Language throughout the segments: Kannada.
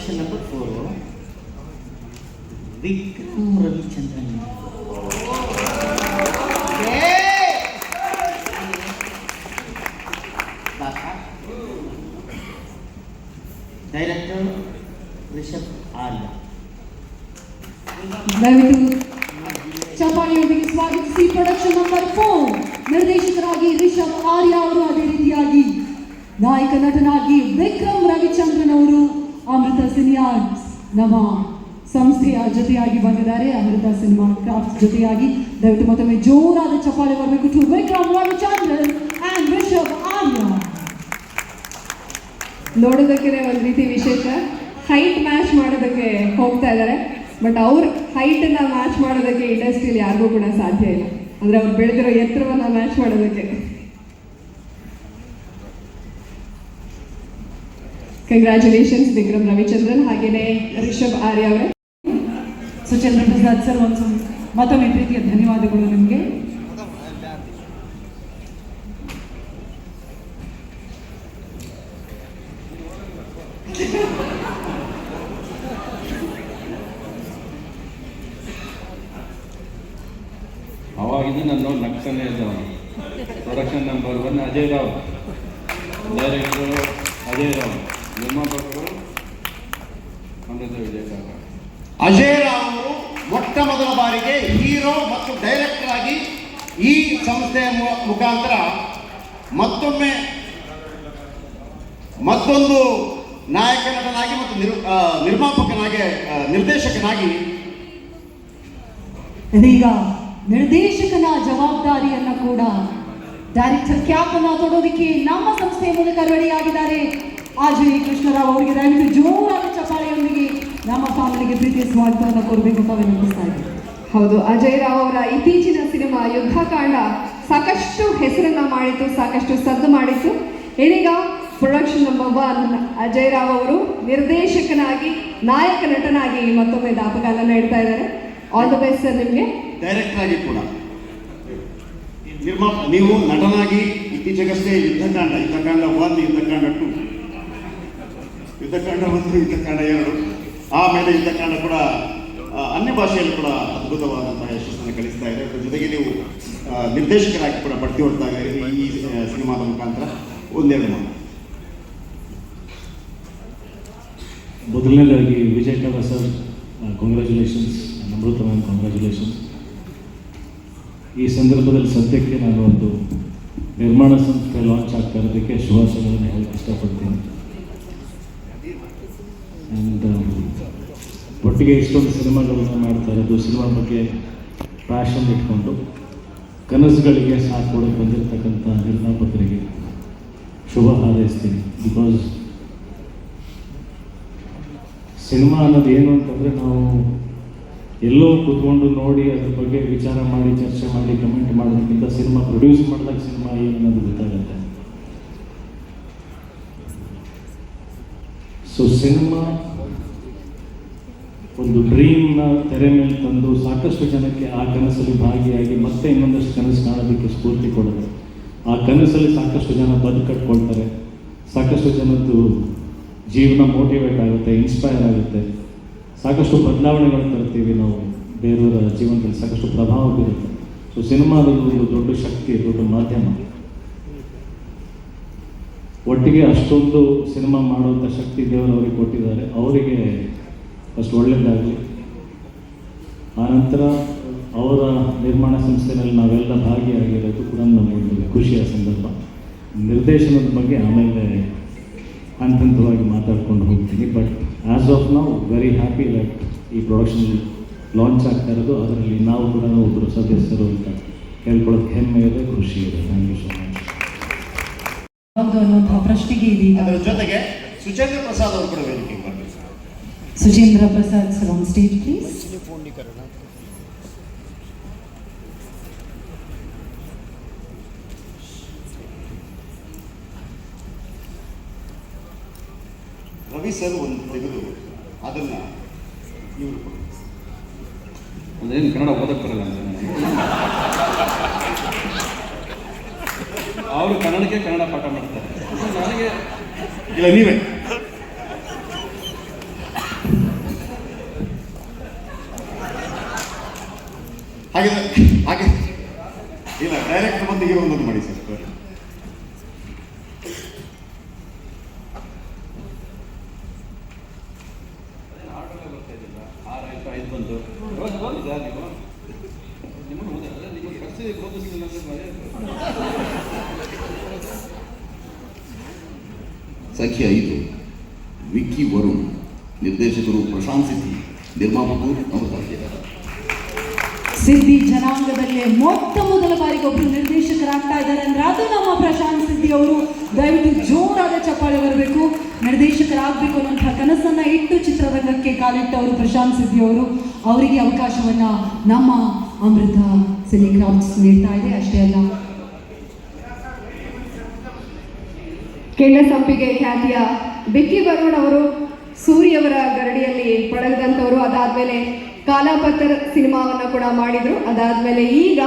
Production number four Vikram Ravichandran director Rishab Arya ದಯವಿಟ್ಟು ಚಪ್ಪಾಳಿಯೊಂದಿಗೆ ಸ್ವಾಗತಿಸಿ ಪ್ರೊಡಕ್ಷನ್ ನಂಬರ್ ಫೋರ್ ನಿರ್ದೇಶಕರಾಗಿ ರಿಷಬ್ ಆರ್ಯ ಅವರು ಅದೇ ರೀತಿಯಾಗಿ ನಾಯಕ ನಟನಾಗಿ ವಿಕ್ರಮ್ ರವಿಚಂದ್ರನ್ ಅವರು ಅಮೃತ ಸಿನಿಯಾರ್ಸ್ ನಮ್ಮ ಸಂಸ್ಥೆಯ ಜೊತೆಯಾಗಿ ಬಂದಿದ್ದಾರೆ. ಅಮೃತ ಸಿನಿಮಾ ಕ್ರಾಫ್ಟ್ ಜೊತೆಯಾಗಿ. ದಯವಿಟ್ಟು ಮತ್ತೊಮ್ಮೆ ಜೋರಾದ ಚಪ್ಪಾಳೆ ಬರಬೇಕು. ಟು ವಿಕ್ರಮ್ ರಿಷಬ್ ಆರ್ಯ ನೋಡೋದಕ್ಕೆ ಒಂದು ರೀತಿ ವಿಶೇಷ. ಹೈಟ್ ಮ್ಯಾಚ್ ಮಾಡೋದಕ್ಕೆ ಹೋಗ್ತಾ ಇದ್ದಾರೆ. ಬಟ್ ಅವ್ರ ಹೈಟನ್ನ ಮ್ಯಾಚ್ ಮಾಡೋದಕ್ಕೆ ಇಂಡಸ್ಟ್ರಿಯಲ್ಲಿ ಯಾರಿಗೂ ಕೂಡ ಸಾಧ್ಯ ಇಲ್ಲ. ಅಂದ್ರೆ ಅವ್ರು ಬೆಳೆದಿರೋ ಎತ್ತರವನ್ನ ಮ್ಯಾಚ್ ಮಾಡೋದಕ್ಕೆ. ಕಂಗ್ರ್ಯಾಚುಲೇಷನ್ಸ್ ವಿಕ್ರಮ್ ರವಿಚಂದ್ರನ್ ಹಾಗೇನೆ ರಿಷಬ್ ಆರ್ಯ ಅವರೇ. ಸುಚೇಂದ್ರ ಪ್ರಸಾದ್ ಸರ್, ಒಂದು ಮತ್ತೊಮ್ಮೆ ಪ್ರೀತಿಯ ಧನ್ಯವಾದಗಳು ನಿಮಗೆ. ಅವಾಗಿದ್ದು ನನ್ನ ನಗ್ತಾನೆ ಇದ್ದವನು production number one Ajay Rao director Ajay Rao Amrutha ವಿಜಯಕಾರ Ajay Rao ಅವರು ಮೊಟ್ಟ ಮೊದಲ ಬಾರಿಗೆ ಹೀರೋ ಮತ್ತು ಡೈರೆಕ್ಟರ್ ಆಗಿ ಈ ಸಂಸ್ಥೆಯ ಮುಖಾಂತರ ಮತ್ತೊಮ್ಮೆ ಮತ್ತೊಂದು ನಾಯಕ ನಟನಾಗಿ ಮತ್ತು ನಿರ್- ನಿರ್ಮಾಪಕನಾಗಿ ನಿರ್ದೇಶಕನಾಗಿ ಇದೀಗ ನಿರ್ದೇಶಕನ ಜವಾಬ್ದಾರಿಯನ್ನು ಕೂಡ ಡೈರೆಕ್ಟರ್ ಕ್ಯಾಪ್ ತೊಡೋದಕ್ಕೆ ನಮ್ಮ ಸಂಸ್ಥೆಯ ಮೂಲಕ ರೆಡಿಯಾಗಿದ್ದಾರೆ ಅಜಯ್ ಕೃಷ್ಣರಾವ್ ಅವರಿಗೆ ದಯವಿಟ್ಟು ಜೋರಾಗಿ ಚಪ್ಪಾಳೆಯೊಂದಿಗೆ ನಮ್ಮ ಫ್ಯಾಮಿಲಿಗೆ ಪ್ರೀತಿಯ ಸ್ವಾಗತವನ್ನು ಕೊಡಬೇಕು ಅಂತ ವಿನಂತಿಸ್ತಾ ಇದ್ದೀನಿ. ಹೌದು ಅಜಯ್ ರಾವ್ ಅವರ ಇತ್ತೀಚಿನ ಸಿನಿಮಾ ಯುದ್ಧಕಾಂಡ ಸಾಕಷ್ಟು ಹೆಸರನ್ನ ಮಾಡಿತು ಸಾಕಷ್ಟು ಸದ್ದು ಮಾಡಿತು ಇದೀಗ production number one Ajay Rao ಅವರು ನಿರ್ದೇಶಕನಾಗಿ ನಾಯಕ ನಟನಾಗಿ ಮತ್ತೊಮ್ಮೆ ದಾಪಕಾಲ ಇಡ್ತಾ ಇದ್ದಾರೆ. ಆಲ್ ದ ಬೆಸ್ಟ್ ಸರ್ ನಿಮಗೆ. ಡೈರೆಕ್ಟರ್ ಆಗಿ ಕೂಡ. ನಿರ್ಮಾಪ ನೀವು ನಟನಾಗಿ ಇತ್ತೀಚೆಗಷ್ಟೇ ಯುದ್ಧಕಾಂಡ ಯುದ್ಧಕಾಂಡ ಒನ್ ಯುದ್ಧಕಾಂಡ ಟು ಯುದ್ಧಕಾಂಡ ಒಂದು ಯುದ್ಧಕಾಂಡ ಎರಡು ಆಮೇಲೆ ಯುದ್ಧಕಾಂಡ ಕೂಡ ಅನ್ಯ ಭಾಷೆಯಲ್ಲಿ ಕೂಡ ಅದ್ಭುತವಾದಂತಹ ಯಶಸ್ಸನ್ನು ಕಲಿಸ್ತಾ ಇದೆ. ಅದ್ರ ಜೊತೆಗೆ ನೀವು ನಿರ್ದೇಶಕರಾಗಿ ಕೂಡ ಬಡ್ತಿ ಹೊಡ್ತಾ ಇದ್ದೀರಿ ಈ ಸಿನಿಮಾದ ಮುಖಾಂತರ ಒಂದೆರಡು ಮಾತು. ಮೊದಲನೇದಾಗಿ ವಿಜಯ್ ಕರ sir congratulations Amrutha ma'am congratulations ಈ ಸಂದರ್ಭದಲ್ಲಿ ಸದ್ಯಕ್ಕೆ ನಾನು ಒಂದು ನಿರ್ಮಾಣ ಸಂಸ್ಥೆ ಲಾಂಚ್ ಆಗ್ತಾ ಇರೋದಕ್ಕೆ ಶುಭಾಶಯಗಳನ್ನು ಹೇಳಕ್ಕೆ ಇಷ್ಟಪಡ್ತೀನಿ. ಆ್ಯಂಡ್ ಒಟ್ಟಿಗೆ ಇಷ್ಟೊಂದು ಸಿನಿಮಾಗಳನ್ನು ಮಾಡ್ತಾ ಇರೋದು, ಸಿನಿಮಾ ಬಗ್ಗೆ ಪ್ಯಾಷನ್ ಇಟ್ಕೊಂಡು ಕನಸುಗಳಿಗೆ ಸಾಥ್ ಕೊಡೋಕೆ ಬಂದಿರತಕ್ಕಂಥ ನಿರ್ಮಾಪಕರಿಗೆ ಶುಭ ಹಾರೈಸ್ತೀನಿ. ಬಿಕಾಸ್ ಸಿನಿಮಾ ಅನ್ನೋದು ಏನು ಅಂತಂದರೆ ನಾವು ಎಲ್ಲೋ ಕೂತ್ಕೊಂಡು ನೋಡಿ ಅದ್ರ ಬಗ್ಗೆ ವಿಚಾರ ಮಾಡಿ, ಚರ್ಚೆ ಮಾಡಿ ಕಮೆಂಟ್ ಮಾಡೋದಕ್ಕಿಂತ ಸಿನಿಮಾ ಪ್ರೊಡ್ಯೂಸ್ ಮಾಡಿದಾಗ ಸಿನಿಮಾ ಏನು ಅನ್ನೋದು ಗೊತ್ತಾಗುತ್ತೆ. ಸೊ ಸಿನಿಮಾ ಒಂದು ಡ್ರೀಮ್ನ ತೆರೆ ಮೇಲೆ ತಂದು ಸಾಕಷ್ಟು ಜನಕ್ಕೆ ಆ ಕನಸಲ್ಲಿ ಭಾಗಿಯಾಗಿ ಮತ್ತೆ ಇನ್ನೊಂದಷ್ಟು ಕನಸು ಕಾಣೋದಕ್ಕೆ ಸ್ಫೂರ್ತಿ ಕೊಡುತ್ತೆ. ಆ ಕನಸಲ್ಲಿ ಸಾಕಷ್ಟು ಜನ ಬದುಕು ಕಟ್ಕೊಳ್ತಾರೆ. ಸಾಕಷ್ಟು ಜನದ್ದು ಜೀವನ ಮೋಟಿವೇಟ್ ಆಗುತ್ತೆ ಇನ್ಸ್ಪೈರ್ ಆಗುತ್ತೆ. ಸಾಕಷ್ಟು ಬದಲಾವಣೆಗಳು ತರ್ತೀವಿ ನಾವು. ಬೇರೆಯವರ ಜೀವನದಲ್ಲಿ ಸಾಕಷ್ಟು ಪ್ರಭಾವ ಬೀರುತ್ತೆ. ಸೊ ಸಿನಿಮಾದಲ್ಲಿ ಒಂದು ದೊಡ್ಡ ಶಕ್ತಿ, ದೊಡ್ಡ ಮಾಧ್ಯಮ. ಒಟ್ಟಿಗೆ ಅಷ್ಟೊಂದು ಸಿನಿಮಾ ಮಾಡುವಂಥ ಶಕ್ತಿ ದೇವರು ಅವರಿಗೆ ಕೊಟ್ಟಿದ್ದಾರೆ. ಅವರಿಗೆ ಫಸ್ಟ್ ಒಳ್ಳೆಯದಾಗಲಿ ಆನಂತರ ಅವರ ನಿರ್ಮಾಣ ಸಂಸ್ಥೆಯಲ್ಲಿ ನಾವೆಲ್ಲ ಭಾಗಿಯಾಗಿರೋದು ಕೂಡ ನಮಗೆ ಖುಷಿಯ ಸಂದರ್ಭ. ನಿರ್ದೇಶನದ ಬಗ್ಗೆ ಆಮೇಲೆ ಹಂತ ಹಂತವಾಗಿ ಮಾತಾಡ್ಕೊಂಡು ಹೋಗ್ತೀನಿ. ಬಟ್ ಆ್ಯಸ್ ಆಫ್ ನಾವು ವೆರಿ ಹ್ಯಾಪಿ ಲೈಕ್ ಈ ಪ್ರೊಡಕ್ಷನ್ ಲಾಂಚ್ ಆಗ್ತಾ ಇರೋದು. ಅದರಲ್ಲಿ ನಾವು ಕೂಡ ಒಬ್ಬರು ಸದಸ್ಯರು ಅಂತ ಕೇಳ್ಕೊಳ್ಳೋಕೆ ಹೆಮ್ಮೆ ಇದೆ, ಖುಷಿ ಇದೆ. ಥ್ಯಾಂಕ್ ಯು ಸೊ ಮಚ್ ಹೌದು ಅನ್ನುವಂತಹ ಪ್ರಶ್ನೆಗೆ ಇದೀಗ ಅದರ ಜೊತೆಗೆ ಸುಚೇಂದ್ರ ಪ್ರಸಾದ್ ಅವರು ಕೂಡ ವೇದಿಕೆಗೆ ಬರಬೇಕು Suchendra Prasad sir on stage please Ravi sir ಒಂದು ತೆಗೆದು ಅದನ್ನ ಇವರು ಕೊಡಿ. ಅದೇನು ಕನ್ನಡ ಓದಕ್ಕೆ ಬರಲ್ಲ ಅವರು ಕನ್ನಡಕ್ಕೆ ಕನ್ನಡ ಪಾಠ ಮಾಡ್ತಾರೆ. ನನಗೆ ಇಲ್ಲ, ನೀವೇ. ಹಾಗೆ ಹಾಗೆ. ಇಲ್ಲ ಡೈರೆಕ್ಟ್ ಬಂದು ಒಂದು ಮಾಡಿ ಸರ್ ಸಂಖ್ಯೆ ಐದು, ವಿಕ್ಕಿ ವರುಣ್, ನಿರ್ದೇಶಕರು ಪ್ರಶಾಂತ್ ಸಿದ್ಧಿ, ನಿರ್ಮಾಪಕರು ಅಮೃತ ಸಿದ್ಧಿ ಜನಾಂಗದಲ್ಲೇ ಮೊತ್ತ ಮೊದಲ ಬಾರಿಗೆ ಒಬ್ಬರು ನಿರ್ದೇಶಕರಾಗ್ತಾ ಇದ್ದಾರೆ ಅಂದ್ರೆ ಅದು ನಮ್ಮ ಪ್ರಶಾಂತ್ ಸಿದ್ಧಿ ಅವರು. ದಯವಿಟ್ಟು ಜೋರಾದ ಚಪ್ಪಾಳೆ ಬರಬೇಕು. ನಿರ್ದೇಶಕರಾಗಬೇಕು ಅನ್ನೋಂಥ ಕನಸನ್ನ ಇಟ್ಟು ಚಿತ್ರರಂಗಕ್ಕೆ ಕಾಲಿಟ್ಟವರು ಪ್ರಶಾಂತ್ ಸಿದ್ಧಿ ಅವರು. ಅವರಿಗೆ ಅವಕಾಶವನ್ನ ನಮ್ಮ ಅಮೃತ ಸಿನಿಕ್ರಾಫ್ಟ್ಸ್ ನೀಡ್ತಾ ಇದೆ. ಅಷ್ಟೇ ಅಲ್ಲ ಕೆಂಡ ಸಂಪಿಗೆ ಖ್ಯಾತಿಯ ಬಿಕ್ಕಿ ಬರೋಣ ಅವರು ಸೂರ್ಯವರ ಗರಡಿಯಲ್ಲಿ ಪಳಗದಂಥವರು. ಅದಾದ್ಮೇಲೆ ಕಾಲಾಪತ್ರ ಸಿನಿಮಾವನ್ನ ಕೂಡ ಮಾಡಿದ್ರು. ಅದಾದ್ಮೇಲೆ ಈಗ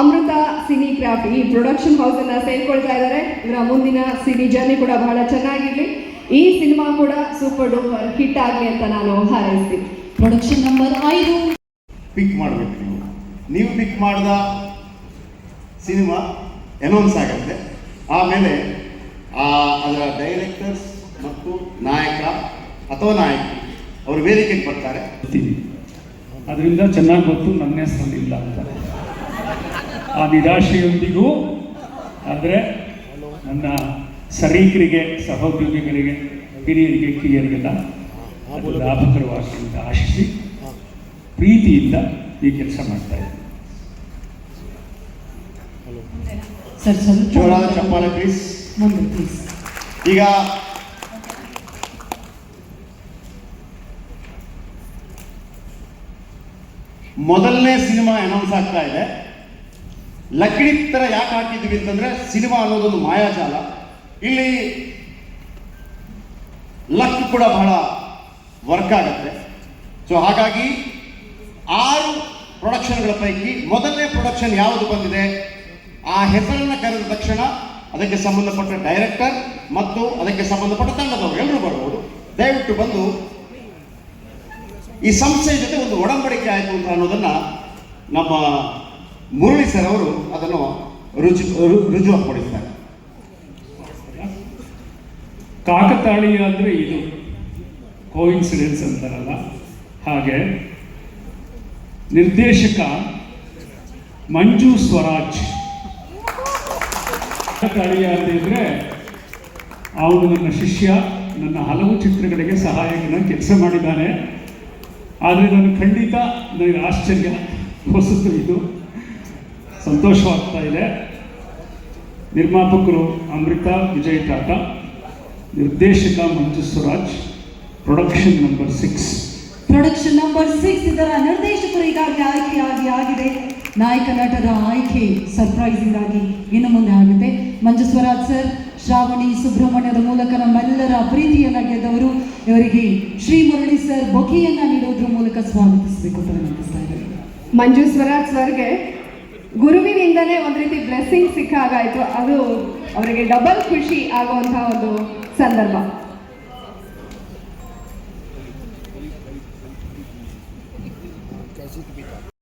ಅಮೃತ ಸಿನಿ ಕ್ರಾಫ್ಟ್ ಈ ಪ್ರೊಡಕ್ಷನ್ ಹೌಸ್ ಅನ್ನ ಸೇರ್ಕೊಳ್ತಾ ಇದ್ದಾರೆ. ಇವರ ಮುಂದಿನ ಸಿನಿ ಜರ್ನಿ ಕೂಡ ಬಹಳ ಚೆನ್ನಾಗಿರ್ಲಿ. ಈ ಸಿನಿಮಾ ಕೂಡ ಸೂಪರ್ ಡೂಪರ್ ಹಿಟ್ ಆಗಲಿ ಅಂತ ನಾನು ಹಾರೈಸ್ತೀನಿ. ಪ್ರೊಡಕ್ಷನ್ ನಂಬರ್ ಐದು. ಪಿಕ್ ಮಾಡಬೇಕು ನೀವು. ನೀವು ಪಿಕ್ ಮಾಡಿದ ಸಿನಿಮಾ ಅನೌನ್ಸ್ ಆಗುತ್ತೆ. ಆಮೇಲೆ ಆ ಅದರ ಡೈರೆಕ್ಟರ್ಸ್ ಮತ್ತು ನಾಯಕ ಅಥವಾ ನಾಯಕಿ ಅವರು ವೇದಿಕೆಗೆ ಬರ್ತಾರೆ. ಅದರಿಂದ ಚೆನ್ನಾಗಿ ಗೊತ್ತು ನನ್ನ ಹೆಸರಲ್ಲಿ ಇಲ್ಲ ಅಂತ. ಆ ನಿರಾಶೆಯೊಂದಿಗೂ ಆದರೆ ನನ್ನ ಸರೀಕರಿಗೆ ಸಹೋದ್ಯೋಗಿಗಳಿಗೆ ಹಿರಿಯರಿಗೆ ಕಿರಿಯರಿಗೆಲ್ಲ ಅಂತ ಆಶಿಸಿ ಪ್ರೀತಿಯಿಂದ ಈ ಕೆಲಸ ಮಾಡ್ತಾ ಇದ್ದೀನಿ. ಸರ್ ಸ್ವಲ್ಪ ಚೋಳ ಚಪ್ಪಾಳೆ ಪ್ಲೀಸ್ ಈಗ ಮೊದಲನೇ ಸಿನಿಮಾ ಅನೌನ್ಸ್ ಆಗ್ತಾ ಇದೆ. ಲಕ್ಡಿ ಥರ ಯಾಕೆ ಹಾಕಿದ್ವಿ ಅಂತಂದ್ರೆ ಸಿನಿಮಾ ಅನ್ನೋದೊಂದು ಮಾಯಾಜಾಲ. ಇಲ್ಲಿ ಲಕ್ ಕೂಡ ಬಹಳ ವರ್ಕ್ ಆಗುತ್ತೆ. ಸೊ ಹಾಗಾಗಿ ಆರು ಪ್ರೊಡಕ್ಷನ್ಗಳ ಪೈಕಿ ಮೊದಲನೇ ಪ್ರೊಡಕ್ಷನ್ ಯಾವುದು ಬಂದಿದೆ? ಆ ಹೆಸರನ್ನು ಕರೆದ ತಕ್ಷಣ ಅದಕ್ಕೆ ಸಂಬಂಧಪಟ್ಟ ಡೈರೆಕ್ಟರ್ ಮತ್ತು ಅದಕ್ಕೆ ಸಂಬಂಧಪಟ್ಟ ತಂಡದವರು ಎಲ್ಲರೂ ಬರ್ಬೋದು. ದಯವಿಟ್ಟು ಬಂದು ಈ ಸಂಸ್ಥೆಯ ಜೊತೆ ಒಂದು ಒಡಂಬಡಿಕೆ ಆಯಿತು ಅಂತ ಅನ್ನೋದನ್ನ ನಮ್ಮ ಮುರಳಿ ಸರ್ ಅವರು ಅದನ್ನು ರುಜು ರು- ರುಜುವಾತುಪಡಿಸ್ತಾರೆ ಕಾಕತಾಳೀಯ ಅಂದರೆ ಇದು. ಕೋಇನ್ಸಿಡೆನ್ಸ್ ಅಂತಾರಲ್ಲ. ಹಾಗೆ ನಿರ್ದೇಶಕ ಮಂಜು ಸ್ವರಾಜ್. ಇದ್ರೆ ಅವನು ನನ್ನ ಶಿಷ್ಯ, ನನ್ನ ಹಲವು ಚಿತ್ರಗಳಿಗೆ ಸಹಾಯಕನ ಕೆಲಸ ಮಾಡಿದ್ದಾನೆ. ಆದರೆ ನಾನು ಖಂಡಿತ ನನಗೆ ಆಶ್ಚರ್ಯ ಹೊಸತು ಇದು. ಸಂತೋಷವಾಗ್ತಾ ಇದೆ. ನಿರ್ಮಾಪಕರು ಅಮೃತ, ವಿಜಯ್ ಟಾಟಾ, ನಿರ್ದೇಶಕ Manju Swaraj production number six production number six ಇದರ ನಿರ್ದೇಶಕರು ಈಗಾಗಲೇ ಆಯ್ಕೆಯಾಗಿ ಆಗಿದೆ. ನಾಯಕ ನಟರ ಆಯ್ಕೆ ಸರ್ಪ್ರೈಸಿಂಗ್ ಆಗಿ ಇನ್ನು ಮುಂದೆ ಆಗುತ್ತೆ. ಮಂಜು ಸ್ವರಾಜ್ ಸರ್ ಶ್ರಾವಣಿ ಸುಬ್ರಹ್ಮಣ್ಯದ ಮೂಲಕ ನಮ್ಮೆಲ್ಲರ ಪ್ರೀತಿಯನ್ನ ಗೆದ್ದವರು ಇವರಿಗೆ ಶ್ರೀ ಮುರಳಿ ಸರ್ ಬೊಕೆಯನ್ನ ನೀಡೋದ್ರ ಮೂಲಕ ಸ್ವಾಗತಿಸಬೇಕು ಅಂತ ಇದ್ದಾರೆ ಮಂಜು ಸ್ವರಾಜ್ ಸರ್ಗೆ ಗುರುವಿನಿಂದಲೇ ಒಂದು ರೀತಿ ಬ್ಲೆಸ್ಸಿಂಗ್ ಸಿಕ್ಕಾಗಾಯ್ತು. ಅದು ಅವರಿಗೆ ಡಬಲ್ ಖುಷಿ ಆಗುವಂತಹ ಒಂದು ಸಂದರ್ಭ.